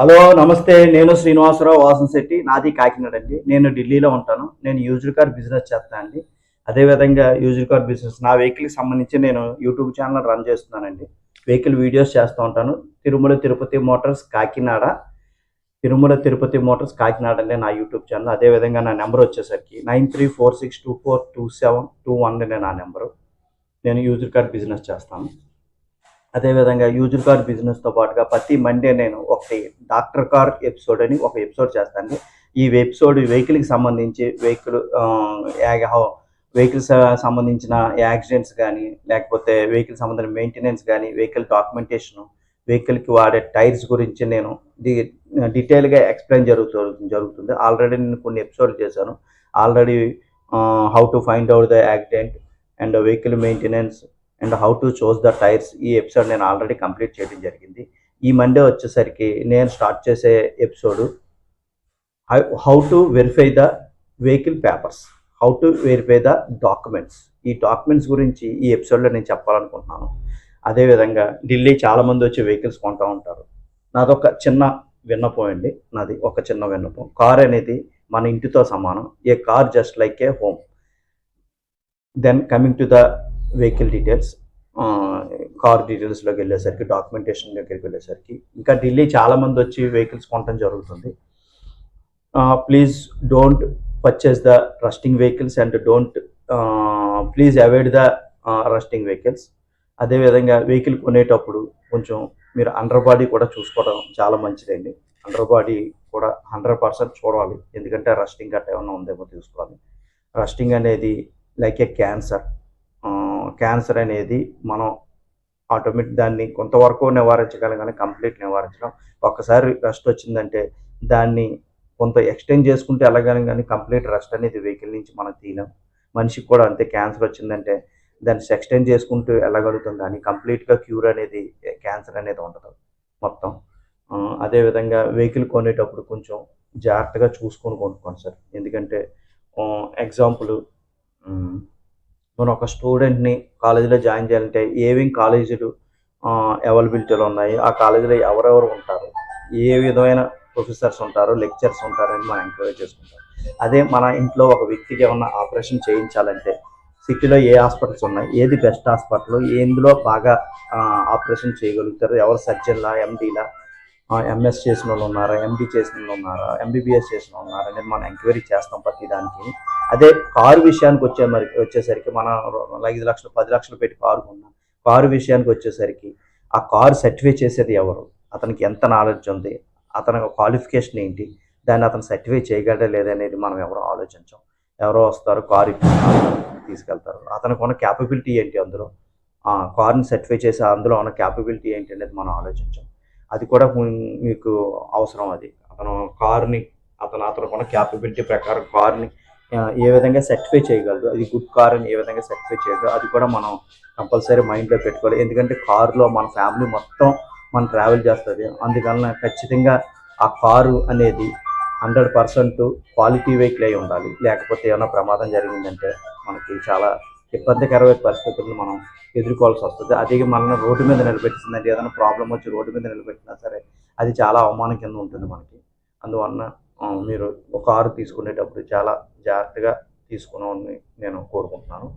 Hello నమస్తే. నేను శ్రీనివాసరావు వాసన్ శెట్టి నాది కాకినాడ అండి. నేను ఢిల్లీలో ఉంటాను. నేను యూజ్డ్ కార్ బిజినెస్ చేస్తాను అండి. అదేవిధంగా యూజ్డ్ కార్ బిజినెస్ నా వెహికల్కి సంబంధించి నేను యూట్యూబ్ ఛానల్ రన్ చేస్తున్నానండి. వెహికల్ వీడియోస్ చేస్తూ ఉంటాను. తిరుమల తిరుపతి మోటార్స్ కాకినాడ తిరుమల తిరుపతి మోటార్స్ కాకినాడ అండి నా యూట్యూబ్ ఛానల్. అదేవిధంగా నా నెంబర్ వచ్చేసరికి nine three four six two four two seven two one అండి నా నెంబరు. నేను యూజర్ కార్ బిజినెస్ చేస్తాను. అదేవిధంగా యూజర్ కార్ బిజినెస్తో పాటుగా ప్రతి మండే నేను ఒకటి డాక్టర్ కార్ ఎపిసోడ్ అని ఒక ఎపిసోడ్ చేస్తాను. ఈ ఎపిసోడ్ వెహికల్కి సంబంధించి వెహికల్ వెహికల్స్ సంబంధించిన యాక్సిడెంట్స్ కానీ లేకపోతే వెహికల్ సంబంధించిన మెయింటెనెన్స్ కానీ వెహికల్ డాక్యుమెంటేషన్ వెహికల్కి వాడే టైర్స్ గురించి నేను డి డీటెయిల్గా ఎక్స్ప్లెయిన్ జరుగుతూ జరుగుతుంది. ఆల్రెడీ నేను కొన్ని ఎపిసోడ్లు చేశాను. Already how to find out the accident and vehicle maintenance and how to choose the tyres ఈ ఎపిసోడ్ నేను ఆల్రెడీ కంప్లీట్ చేయడం జరిగింది. ఈ మండే వచ్చేసరికి నేను స్టార్ట్ చేసే episode how to verify the vehicle papers how to verify the documents. ఈ documents గురించి ఈ ఎపిసోడ్లో నేను చెప్పాలనుకుంటున్నాను. అదేవిధంగా ఢిల్లీ చాలామంది వచ్చి వెహికల్స్ కొంటూ ఉంటారు. నాదొక చిన్న విన్నపం అండి. నాది ఒక చిన్న విన్నపం. కార్ అనేది మన ఇంటితో సమానం. A car just like a home. Then coming to the vehicle details car డీటెయిల్స్లోకి వెళ్ళేసరికి డాక్యుమెంటేషన్ దగ్గరికి వెళ్ళేసరికి. ఇంకా ఢిల్లీ చాలా మంది వచ్చి వెహికల్స్ కొనడం జరుగుతుంది. Please don't purchase the rusting vehicles and don't please avoid the rusting vehicles అదేవిధంగా వెహికల్ కొనేటప్పుడు కొంచెం మీరు అండర్ బాడీ కూడా చూసుకోవడం చాలా మంచిదండి. అండర్ బాడీ కూడా హండ్రెడ్ పర్సెంట్ చూడాలి. ఎందుకంటే రస్టింగ్ గట్ట ఏమైనా ఉందేమో చూసుకోవాలి రస్టింగ్ అనేది లైక్ ఏ క్యాన్సర్ క్యాన్సర్ అనేది మనం ఆటోమేటిక్ దాన్ని కొంతవరకు నివారించగలం కానీ కంప్లీట్ నివారించడం. ఒక్కసారి రెస్ట్ వచ్చిందంటే దాన్ని కొంత ఎక్స్టెండ్ చేసుకుంటే వెళ్ళగలం కానీ కంప్లీట్ రెస్ట్ అనేది వెహికల్ నుంచి మనం తీయలేం. మనిషికి కూడా అంతే క్యాన్సర్ వచ్చిందంటే దాన్ని ఎక్స్టెండ్ చేసుకుంటూ వెళ్ళగలుగుతాం కానీ కంప్లీట్గా క్యూర్ అనేది క్యాన్సర్ అనేది ఉండదు మొత్తం. అదేవిధంగా వెహికల్ కొనేటప్పుడు కొంచెం జాగ్రత్తగా చూసుకొని కొనుక్కోండి సార్. ఎందుకంటే ఎగ్జాంపుల్ మనం ఒక స్టూడెంట్ని కాలేజీలో జాయిన్ చేయాలంటే ఏమేం కాలేజీలు అవైలబిలిటీలో ఉన్నాయి? ఆ కాలేజీలో ఎవరెవరు ఉంటారు? ఏ విధమైన ప్రొఫెసర్స్ ఉంటారు? లెక్చర్స్ ఉంటారని మనం ఎంక్వైరీ చేసుకుంటాం. అదే మన ఇంట్లో ఒక వ్యక్తికి ఏమన్నా ఆపరేషన్ చేయించాలంటే సిటీలో ఏ హాస్పిటల్స్ ఉన్నాయి? ఏది బెస్ట్ హాస్పిటల్? ఎందులో బాగా ఆపరేషన్ చేయగలుగుతారు? ఎవరు సర్జన్లా ఎండీలా? ఎంఎస్ చేసిన వాళ్ళు ఉన్నారా ఎంబీ చేసిన వాళ్ళు ఉన్నారా ఎంబీబీఎస్ చేసిన వాళ్ళు ఉన్నారా అనేది మనం ఎంక్వైరీ చేస్తాం ప్రతి దానికి. అదే కారు విషయానికి వచ్చే మరి వచ్చేసరికి మనం ఐదు లక్షలు పది లక్షలు పెట్టి కారు కొన్నాం. కారు విషయానికి వచ్చేసరికి ఆ కారు సర్టిఫై చేసేది ఎవరు? అతనికి ఎంత నాలెడ్జ్ ఉంది? అతని క్వాలిఫికేషన్ ఏంటి? దాన్ని అతను సర్టిఫై చేయగలరా లేదనేది మనం ఎవరో ఆలోచించాం. ఎవరో వస్తారు కారు తీసుకెళ్తారు. అతనికి ఉన్న క్యాపబిలిటీ ఏంటి అందులో? కార్ని సర్టిఫై చేసే అందులో ఉన్న క్యాపబిలిటీ ఏంటి అనేది మనం ఆలోచించాం. అది కూడా మీకు అవసరం అది. అతను కార్ని అతను అతను ఉన్న క్యాపబిలిటీ ప్రకారం కార్ని ఏ విధంగా సర్టిఫై చేయగలదు అది గుడ్ కార్ అని ఏ విధంగా సర్టిఫై చేయగలదు అది కూడా మనం కంపల్సరీ మైండ్లో పెట్టుకోవాలి. ఎందుకంటే కారులో మన ఫ్యామిలీ మొత్తం మనం ట్రావెల్ చేస్తుంది. అందువలన ఖచ్చితంగా ఆ కారు అనేది హండ్రెడ్ పర్సెంట్ క్వాలిటీ వెహికల్ అయి ఉండాలి. లేకపోతే ఏమైనా ప్రమాదం జరిగిందంటే మనకి చాలా ఇబ్బందికరమైన పరిస్థితులను మనం ఎదుర్కోవాల్సి వస్తుంది. అదే మనల్ని రోడ్డు మీద నిలబెట్టిందంటే ఏదైనా ప్రాబ్లం వచ్చి రోడ్డు మీద నిలబెట్టినా సరే అది చాలా అవమానం కింద ఉంటుంది మనకి. అందువలన మీరు ఒక కారు తీసుకునేటప్పుడు చాలా జాగ్రత్తగా తీసుకున్నామని నేను కోరుకుంటున్నాను.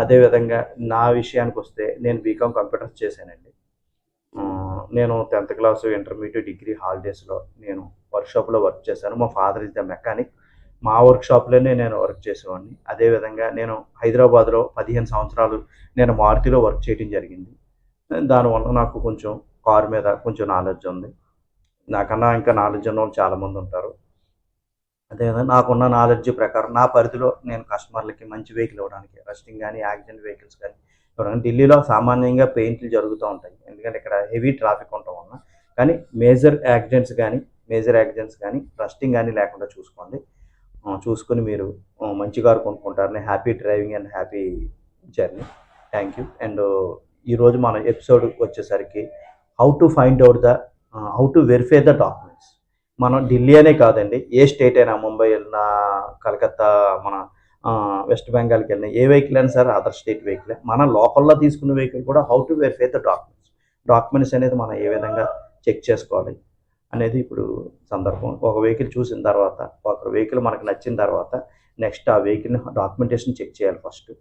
అదేవిధంగా నా విషయానికి వస్తే నేను బీకామ్ కంప్యూటర్స్ చేశానండి. నేను టెన్త్ క్లాస్ ఇంటర్మీడియట్ డిగ్రీ హాలిడేస్లో నేను వర్క్షాప్లో వర్క్ చేశాను. మా ఫాదర్ ఇస్ ద మెకానిక్. మా వర్క్షాప్లోనే నేను వర్క్ చేసేవాడిని. అదేవిధంగా నేను హైదరాబాద్లో పదిహేను సంవత్సరాలు నేను మారుతిలో వర్క్ చేయడం జరిగింది. దానివల్ల నాకు కొంచెం కారు మీద కొంచెం నాలెడ్జ్ ఉంది. నాకన్నా ఇంకా నాలెడ్జ్ ఉన్న వాళ్ళు చాలామంది ఉంటారు. అదేవిధంగా నాకున్న నాలెడ్జ్ ప్రకారం నా పరిధిలో నేను కస్టమర్లకి మంచి వెహికల్ ఇవ్వడానికి రెస్టింగ్ కానీ యాక్సిడెంట్ వెహికల్స్ కానీ ఇవ్వడానికి ఢిల్లీలో సామాన్యంగా పెయింట్లు జరుగుతూ ఉంటాయి. ఎందుకంటే ఇక్కడ హెవీ ట్రాఫిక్ ఉండటం వలన. కానీ మేజర్ యాక్సిడెంట్స్ కానీ మేజర్ యాక్సిడెంట్స్ కానీ రస్టింగ్ కానీ లేకుండా చూసుకోండి. చూసుకొని మీరు మంచి car కొనుక్కుంటారని happy driving and happy journey. Thank you and ఈరోజు మన ఎపిసోడ్ వచ్చేసరికి how to find out the how to verify the documents మనం ఢిల్లీ అనే కాదండి ఏ స్టేట్ అయినా ముంబై వెళ్ళినా కలకత్తా మన వెస్ట్ బెంగాల్కి వెళ్ళినా ఏ వెహికల్ అయినా సరే అదర్ స్టేట్ వెహికల్. మన లోకల్లో తీసుకున్న వెహికల్ కూడా how to verify the documents documents అనేది మనం ఏ విధంగా చెక్ చేసుకోవాలి? అనేది ఇప్పుడు సందర్భం. ఒక వెహికల్ చూసిన తర్వాత ఒక వెహికల్ మనకు నచ్చిన తర్వాత నెక్స్ట్ ఆ వెహికల్ని డాక్యుమెంటేషన్ చెక్ చేయాలి ఫస్ట్.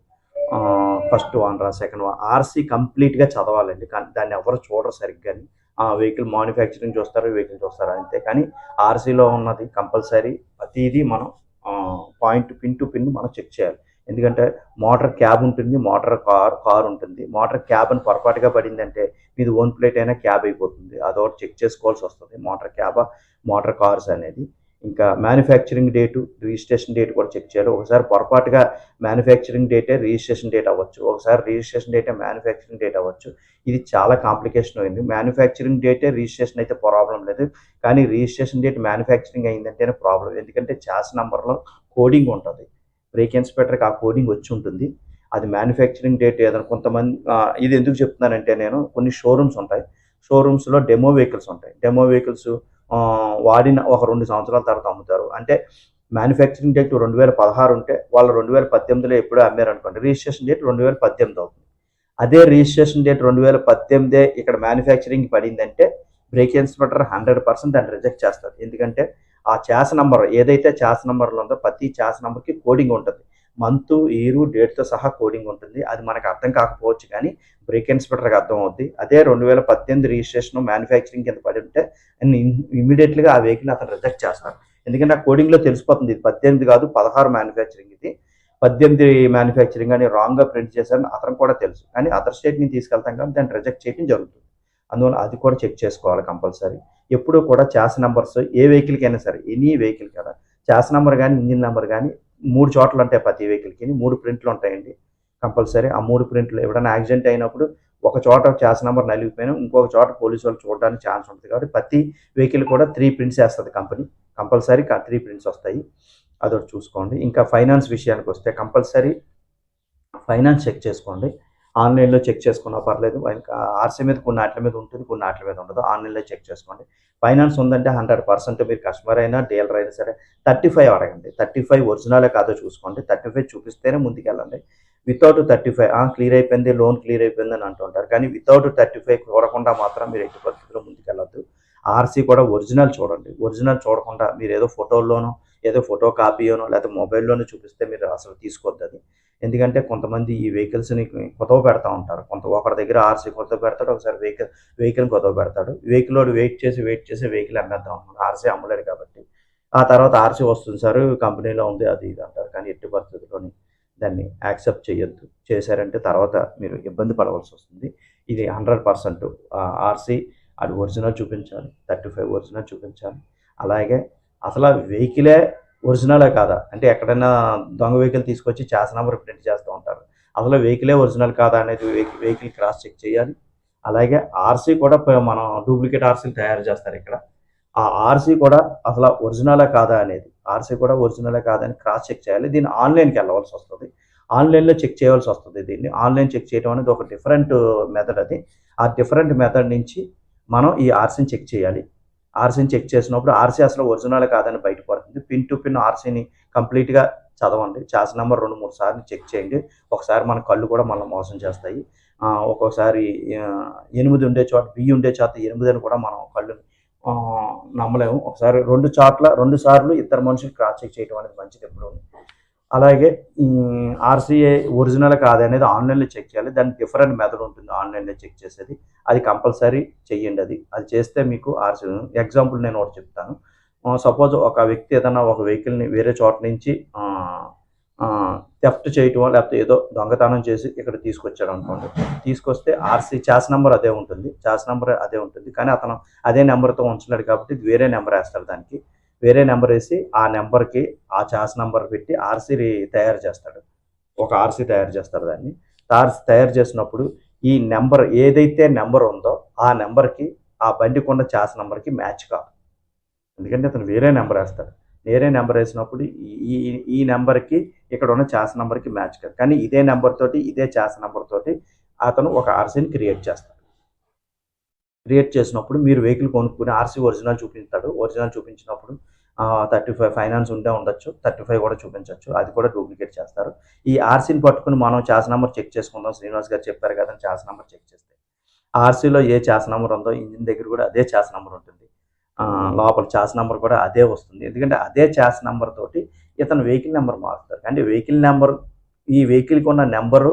ఫస్ట్ వన్ రా సెకండ్ వన్. ఆర్సీ కంప్లీట్గా చదవాలండి. కానీ దాన్ని ఎవరు చూడరు సరిగ్గా. ఆ వెహికల్ మ్యానుఫ్యాక్చరింగ్ చూస్తారు వెహికల్ చూస్తారు అంతే. కానీ ఆర్సీలో ఉన్నది కంపల్సరీ ప్రతిదీ మనం పాయింట్ పిన్ టు పిన్ మనం చెక్ చేయాలి. ఎందుకంటే మోటార్ క్యాబ్ ఉంటుంది మోటార్ కార్ కార్ ఉంటుంది. మోటార్ క్యాబ్ అని పొరపాటుగా పడిందంటే మీది ఓన్ ప్లేట్ అయినా క్యాబ్ అయిపోతుంది. అదొకటి చెక్ చేసుకోవాల్సి వస్తుంది. మోటార్ క్యాబ్ మోటార్ కార్స్ అనేది. ఇంకా మ్యానుఫ్యాక్చరింగ్ డేటు రిజిస్ట్రేషన్ డేట్ కూడా చెక్ చేయాలి. ఒకసారి పొరపాటుగా మ్యానుఫ్యాక్చరింగ్ డేటే రిజిస్ట్రేషన్ డేట్ అవ్వచ్చు. ఒకసారి రిజిస్ట్రేషన్ డేటే మ్యానుఫ్యాక్చరింగ్ డేట్ అవ్వచ్చు. ఇది చాలా కాంప్లికేషన్ అయింది. మ్యానుఫ్యాక్చరింగ్ డేటే రిజిస్ట్రేషన్ అయితే ప్రాబ్లం లేదు. కానీ రిజిస్ట్రేషన్ డేట్ మ్యానుఫ్యాక్చరింగ్ అయిందంటేనే ప్రాబ్లం ఎందుకంటే చాస్ నెంబర్లో కోడింగ్ ఉంటుంది. బ్రేక్ ఇన్స్పెక్టర్కి ఆ కోడింగ్ వచ్చి ఉంటుంది. అది మ్యానుఫ్యాక్చరింగ్ డేట్ ఏదైనా కొంతమంది ఇది ఎందుకు చెప్తున్నానంటే నేను కొన్ని షోరూమ్స్ ఉంటాయి. షోరూమ్స్లో డెమో వెహికల్స్ ఉంటాయి. డెమో వెహికల్స్ వాడిన ఒక రెండు సంవత్సరాల తర్వాత అమ్ముతారు. అంటే మ్యానుఫ్యాక్చరింగ్ డేట్ రెండు వేల పదహారు ఉంటే వాళ్ళు రెండు వేల పద్దెనిమిదిలో ఎప్పుడో అమ్మారు అనుకోండి. రిజిస్ట్రేషన్ డేట్ రెండు వేల పద్దెనిమిది అవుతుంది. అదే రిజిస్ట్రేషన్ డేట్ రెండు వేల పద్దెనిమిదే ఇక్కడ మ్యానుఫ్యాక్చరింగ్ పడిందంటే బ్రేక్ ఇన్స్పెక్టర్ హండ్రెడ్ పర్సెంట్ దాన్ని రిజెక్ట్ చేస్తారు. ఎందుకంటే ఆ చాస్ నంబర్ ఏదైతే చాస్ నంబర్లో ఉందో ప్రతి చాస్ నంబర్కి కోడింగ్ ఉంటుంది. మంత్ ఇయర్ డేట్తో సహా కోడింగ్ ఉంటుంది. అది మనకు అర్థం కాకపోవచ్చు కానీ బ్రేక్ ఇన్స్పెక్టర్కి అర్థం అవుద్ది. అదే రెండు వేల పద్దెనిమిది రిజిస్ట్రేషన్ మ్యానుఫ్యాక్చరింగ్ కింద పడి ఉంటే ఇమీడియట్లీగా ఆ వెహికల్ అతను రిజెక్ట్ చేస్తారు ఎందుకంటే ఆ కోడింగ్లో తెలిసిపోతుంది. ఇది పద్దెనిమిది కాదు పదహారు మ్యానుఫ్యాక్చరింగ్ ఇది. పద్దెనిమిది మ్యానుఫ్యాక్చరింగ్ అని రాంగ్గా ప్రింట్ చేశారని అతను కూడా తెలుసు. కానీ అదర్ స్టేట్ నుంచి తీసుకెళ్తాం కానీ దాన్ని రిజెక్ట్ చేయడం జరుగుతుంది. అందువల్ల అది కూడా చెక్ చేసుకోవాలి కంపల్సరీ. ఎప్పుడూ కూడా చాస్ నెంబర్స్ ఏ వెహికల్కి అయినా సరే ఎనీ వెహికల్ కదా. చాస్ నెంబర్ కానీ ఇంజిన్ నెంబర్ కానీ మూడు చోట్ల ఉంటాయి ప్రతి వెహికల్కి మూడు ప్రింట్లు ఉంటాయండి. కంపల్సరీ ఆ మూడు ప్రింట్లు ఎవరైనా యాక్సిడెంట్ అయినప్పుడు ఒక చోట చాస్ నెంబర్ నలిగిపోయినా ఇంకొక చోట పోలీసు వాళ్ళు చూడడానికి ఛాన్స్ ఉంటుంది. కాబట్టి ప్రతి వెహికల్ కూడా త్రీ ప్రింట్స్ వేస్తుంది కంపెనీ. కంపల్సరీ త్రీ ప్రింట్స్ వస్తాయి. అదొకటి చూసుకోండి. ఇంకా ఫైనాన్స్ విషయానికి వస్తే కంపల్సరీ ఫైనాన్స్ చెక్ చేసుకోండి. ఆన్లైన్లో చెక్ చేసుకున్నా పర్లేదు. ఇంకా ఆర్సీ మీద కొన్ని ఆటల మీద ఉంటుంది కొన్ని ఆటల మీద ఉండదు. ఆన్లైన్లో చెక్ చేసుకోండి. ఫైనాన్స్ ఉందంటే హండ్రెడ్ పర్సెంట్ మీరు కస్టమర్ అయినా డీలర్ అయినా సరే థర్టీ ఫైవ్ అడగండి. థర్టీ ఫైవ్ ఒరిజినలే కాదో చూసుకోండి. థర్టీ ఫైవ్ చూపిస్తేనే ముందుకెళ్ళండి. వితౌట్ థర్టీ ఫైవ్ క్లియర్ అయిపోయింది లోన్ క్లియర్ అయిపోయింది అని అంటుంటారు. కానీ వితౌట్ థర్టీ ఫైవ్ చూడకుండా మాత్రం మీరు ఎట్టి పరిస్థితుల్లో ముందుకెళ్ళద్దు. ఆర్సీ కూడా ఒరిజినల్ చూడండి. ఒరిజినల్ చూడకుండా మీరు ఏదో ఫోటోల్లోనో ఏదో ఫోటో కాపీయోనో లేకపోతే మొబైల్లోనో చూపిస్తే మీరు అసలు తీసుకోవద్దు ఎందుకంటే కొంతమంది ఈ వెహికల్స్ని కొత్తవ పెడతా ఉంటారు. కొంత ఒకరి దగ్గర ఆర్సీ కొతవ పెడతాడు ఒకసారి వెహికల్ వెహికల్ కొత్తవ పెడతాడు. వెహికల్ వాడు వెయిట్ చేసి వెయిట్ చేసి వెహికల్ అమ్మేద్దాం అనుకుంటాడు ఆర్సీ అమ్మలేడు కాబట్టి. ఆ తర్వాత ఆర్సీ వస్తుంది సార్ కంపెనీలో ఉంది అది ఇది అంటారు. కానీ ఎట్టి పరిస్థితుల్లోని దాన్ని యాక్సెప్ట్ చేయొద్దు. చేశారంటే తర్వాత మీరు ఇబ్బంది పడవలసి వస్తుంది. ఇది హండ్రెడ్ పర్సెంట్ ఆర్సీ అది ఒరిజినల్ చూపించాలి. థర్టీ ఫైవ్ ఒరిజినల్ చూపించాలి. అలాగే అసలు వెహికలే ఒరిజినలే కాదా? అంటే ఎక్కడైనా దొంగ వెహికల్ తీసుకొచ్చి చాస్ నెంబర్ ప్రింట్ చేస్తూ ఉంటారు. అసలు వెహికలే ఒరిజినల్ కాదా అనేది వెహికల్ క్రాస్ చెక్ చేయాలి. అలాగే ఆర్సీ కూడా మనం డూప్లికేట్ ఆర్సీలు తయారు చేస్తారు ఇక్కడ. ఆ ఆర్సీ కూడా అసలు ఒరిజినలే కాదా అనేది ఆర్సీ కూడా ఒరిజినలే కాదని క్రాస్ చెక్ చేయాలి. దీన్ని ఆన్లైన్కి వెళ్ళవలసి వస్తుంది. ఆన్లైన్లో చెక్ చేయవలసి వస్తుంది దీన్ని. ఆన్లైన్ చెక్ చేయడం అనేది ఒక డిఫరెంట్ మెథడ్ అది. ఆ డిఫరెంట్ మెథడ్ నుంచి మనం ఈ ఆర్సీని చెక్ చేయాలి. ఆర్సీని చెక్ చేసినప్పుడు ఆర్సీ అసలు ఒరిజినల్ కాదని బయటపడుతుంది పిన్ టు పిన్ ఆర్సీని కంప్లీట్గా చదవండి. చాస్ నెంబర్ రెండు మూడు సార్లు చెక్ చేయండి. ఒకసారి మన కళ్ళు కూడా మనం మోసం చేస్తాయి. ఒక్కొక్కసారి ఎనిమిది ఉండే చోట బియ్యి ఉండే చోట ఎనిమిది అని కూడా మనం కళ్ళు నమ్మలేము. ఒకసారి రెండు చోట్ల రెండు సార్లు ఇద్దరు మనుషులు క్రాస్ చెక్ చేయడం అనేది మంచిది ఎప్పుడు. అలాగే ఆర్సీఏ ఒరిజినల్ కాదనేది ఆన్లైన్లో చెక్ చేయాలి. దానికి డిఫరెంట్ మెథడ్ ఉంటుంది ఆన్లైన్లో చెక్ చేసేది. అది కంపల్సరీ చెయ్యండి అది. అది చేస్తే మీకు ఆర్సీ ఎగ్జాంపుల్ నేను ఒకటి చెప్తాను. సపోజ్ ఒక వ్యక్తి ఏదైనా ఒక వెహికల్ని వేరే చోట నుంచి థెఫ్ట్ చేయటం లేకపోతే ఏదో దొంగతనం చేసి ఇక్కడ తీసుకొచ్చాడు అనుకోండి. తీసుకొస్తే ఆర్సీ చాస్ నెంబర్ అదే ఉంటుంది. చాస్ నెంబర్ అదే ఉంటుంది. కానీ అతను అదే నెంబర్తో ఉంచలేడు కాబట్టి వేరే నెంబర్ వేస్తాడు దానికి. వేరే నెంబర్ వేసి ఆ నెంబర్కి ఆ చాస్ నెంబర్ పెట్టి ఆర్సీ తయారు చేస్తాడు. ఒక ఆర్సీ తయారు చేస్తాడు దాన్ని. ఆర్సీ తయారు చేసినప్పుడు ఈ నెంబర్ ఏదైతే నెంబర్ ఉందో ఆ నెంబర్కి ఆ బండికి చాస్ నెంబర్కి మ్యాచ్ కాదు. ఎందుకంటే అతను వేరే నెంబర్ వేస్తాడు. వేరే నెంబర్ వేసినప్పుడు ఈ- ఈ ఈ నెంబర్కి ఇక్కడ ఉన్న చాస్ నెంబర్కి మ్యాచ్ కాదు. కానీ ఇదే నెంబర్ తోటి ఇదే చాస్ నెంబర్ తోటి అతను ఒక ఆర్సీని క్రియేట్ చేస్తాడు. క్రియేట్ చేసినప్పుడు మీరు వెహికల్ కొనుక్కుని ఆర్సీ ఒరిజినల్ చూపిస్తాడు. ఒరిజినల్ చూపించినప్పుడు థర్టీ ఫైవ్ ఫైనాన్స్ ఉంటే ఉండొచ్చు థర్టీ ఫైవ్ కూడా చూపించవచ్చు అది కూడా డూప్లికేట్ చేస్తారు. ఈ ఆర్సీని పట్టుకుని మనం చాస్ నెంబర్ చెక్ చేసుకుందాం శ్రీనివాస్ గారు చెప్పారు కదా చాస్ నెంబర్ చెక్ చేస్తే. ఆర్సీలో ఏ చాస్ నెంబర్ ఉందో ఇంజిన్ దగ్గర కూడా అదే చాస్ నెంబర్ ఉంటుంది. లోపల చాస్ నెంబర్ కూడా అదే వస్తుంది. ఎందుకంటే అదే చాస్ నెంబర్ తోటి ఇతను వెహికల్ నెంబర్ మారుతారు. అంటే వెహికల్ నెంబర్ ఈ వెహికల్కి ఉన్న నెంబరు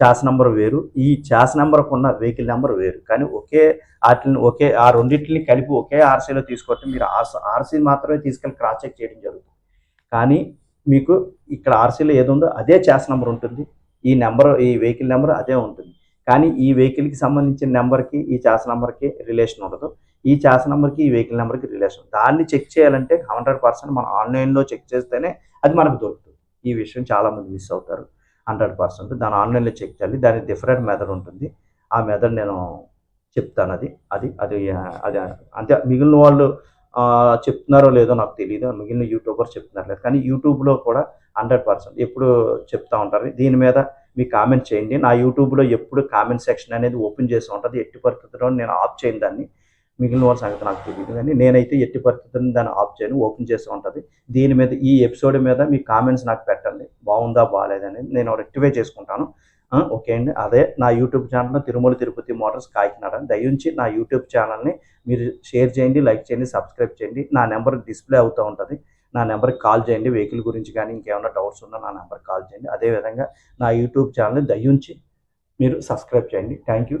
చాస్ నెంబర్ వేరు ఈ చాస్ నెంబర్కు ఉన్న వెహికల్ నెంబర్ వేరు. కానీ ఒకే వాటిని ఒకే ఆ రెండింటిని కలిపి ఒకే ఆర్సీలో తీసుకోవటం మీరు ఆర్సీ మాత్రమే తీసుకెళ్ళి క్రాస్ చెక్ చేయడం జరుగుతుంది. కానీ మీకు ఇక్కడ ఆర్సీలో ఏది ఉందో అదే చాస్ నెంబర్ ఉంటుంది ఈ నెంబర్ ఈ వెహికల్ నెంబర్ అదే ఉంటుంది. కానీ ఈ వెహికల్కి సంబంధించిన నెంబర్కి ఈ చాస్ నెంబర్కి రిలేషన్ ఉండదు. ఈ చాస్ నెంబర్కి ఈ వెహికల్ నెంబర్కి రిలేషన్ దాన్ని చెక్ చేయాలంటే హండ్రెడ్ పర్సెంట్ మనం ఆన్లైన్లో చెక్ చేస్తేనే అది మనకు దొరుకుతుంది. ఈ విషయం చాలామంది మిస్ అవుతారు. Hundred percent. దాని ఆన్లైన్లో చెక్ చేయాలి. దాని డిఫరెంట్ మెథడ్ ఉంటుంది. ఆ మెథడ్ నేను చెప్తాను అది. అది అది అది అంతే మిగిలిన వాళ్ళు చెప్తున్నారో లేదో నాకు తెలియదు మిగిలిన యూట్యూబర్ చెప్తున్నారు లేదు. కానీ యూట్యూబ్లో కూడా హండ్రెడ్ పర్సెంట్. ఎప్పుడు చెప్తా ఉంటారు. దీని మీద మీ కామెంట్ చేయండి. నా యూట్యూబ్లో ఎప్పుడు కామెంట్ సెక్షన్ అనేది ఓపెన్ చేసి ఉంటుంది. ఎట్టి పరిస్థితుల్లో నేను ఆఫ్ చేయను దాన్ని. మిగిలిన వాళ్ళ సంగతి నాకు తెలియదు కానీ నేనైతే ఎట్టి పరిస్థితుల్లో దాన్ని ఆఫ్ చేయను. ఓపెన్ చేసి ఉంటుంది. దీని మీద ఈ ఎపిసోడ్ మీద మీ కామెంట్స్ నాకు పెట్టండి. బాగుందా బాగాలేదనేది నేను రెక్టిఫై చేసుకుంటాను. ఓకే అండి. అదే నా YouTube channel Tirumala Tirupati Motors Kakinada. దయించి నా యూట్యూబ్ ఛానల్ని మీరు షేర్ చేయండి లైక్ చేయండి సబ్స్క్రైబ్ చేయండి. నా నెంబర్ డిస్ప్లే అవుతూ ఉంటుంది. నా నెంబర్కి కాల్ చేయండి. వెహికల్ గురించి కానీ ఇంకేమైనా డౌట్స్ ఉన్నా నా నెంబర్కి కాల్ చేయండి. అదేవిధంగా నా యూట్యూబ్ ఛానల్ని దయించి మీరు సబ్స్క్రైబ్ చేయండి. Thank you